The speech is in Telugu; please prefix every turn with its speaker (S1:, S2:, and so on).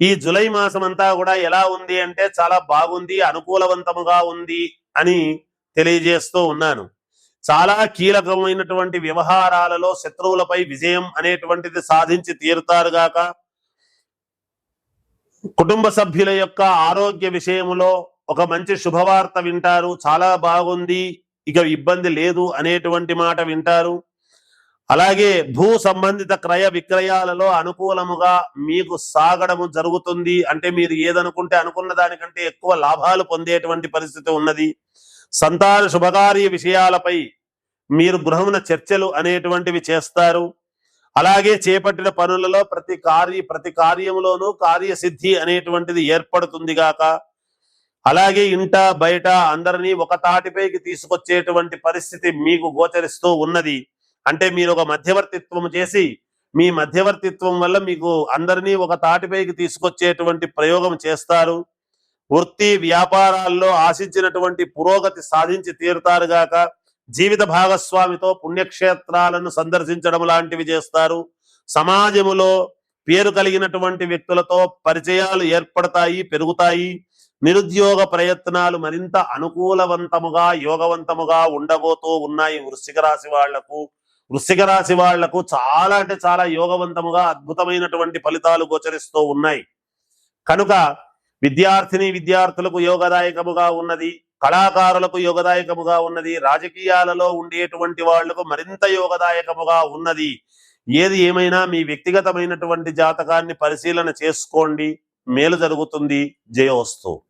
S1: ఈ జులై మాసం అంతా కూడా ఎలా ఉంది అంటే చాలా బాగుంది అనుకూలవంతముగా ఉంది అని తెలియజేస్తూ ఉన్నాను. చాలా కీలకమైనటువంటి వ్యవహారాలలో శత్రువులపై విజయం అనేటువంటిది సాధించి తీరుతారుగాక కుటుంబ సభ్యుల యొక్క ఆరోగ్య విషయంలో ఒక మంచి శుభవార్త వింటారు చాలా బాగుంది ఇక ఇబ్బంది లేదు అనేటువంటి మాట వింటారు. అలాగే భూ సంబంధిత క్రయ విక్రయాలలో అనుకూలముగా మీకు సాగడము జరుగుతుంది. అంటే మీరు ఏదనుకుంటే అనుకున్న దానికంటే ఎక్కువ లాభాలు పొందేటువంటి పరిస్థితి ఉన్నది. సంతాన శుభకార్య విషయాలపై మీరు గృహమున చర్చలు అనేటువంటివి చేస్తారు. అలాగే చేపట్టిన పనులలో ప్రతి కార్య ప్రతి కార్యములోనూ కార్యసిద్ధి అనేటువంటిది ఏర్పడుతుంది గాక. అలాగే ఇంట బయట అందరినీ ఒక తాటిపైకి తీసుకొచ్చేటువంటి పరిస్థితి మీకు గోచరిస్తూ ఉన్నది. అంటే మీరు ఒక మధ్యవర్తిత్వం చేసి మీ మధ్యవర్తిత్వం వల్ల మీకు అందరినీ ఒక తాటిపైకి తీసుకొచ్చేటువంటి ప్రయోగం చేస్తారు. వృత్తి వ్యాపారాల్లో ఆశించినటువంటి పురోగతి సాధించి తీరుతారుగాక జీవిత భాగస్వామితో పుణ్యక్షేత్రాలను సందర్శించడం లాంటివి చేస్తారు. సమాజములో పేరు కలిగినటువంటి వ్యక్తులతో పరిచయాలు ఏర్పడతాయి పెరుగుతాయి. నిరుద్యోగ ప్రయత్నాలు మరింత అనుకూలవంతముగా యోగవంతముగా ఉండబోతూ ఉన్నాయి వృశ్చిక రాశి వాళ్ళకు. వృశ్చిక రాశి వాళ్ళకు చాలా అంటే చాలా యోగవంతముగా అద్భుతమైనటువంటి ఫలితాలు గోచరిస్తూ ఉన్నాయి. కనుక విద్యార్థిని విద్యార్థులకు యోగదాయకముగా ఉన్నది కళాకారులకు యోగదాయకముగా ఉన్నది రాజకీయాలలో ఉండేటువంటి వాళ్ళకు మరింత యోగదాయకముగా ఉన్నది. ఏది ఏమైనా మీ వ్యక్తిగతమైనటువంటి జాతకాన్ని పరిశీలన చేసుకోండి. మేలు జరుగుతుంది. జయోస్తు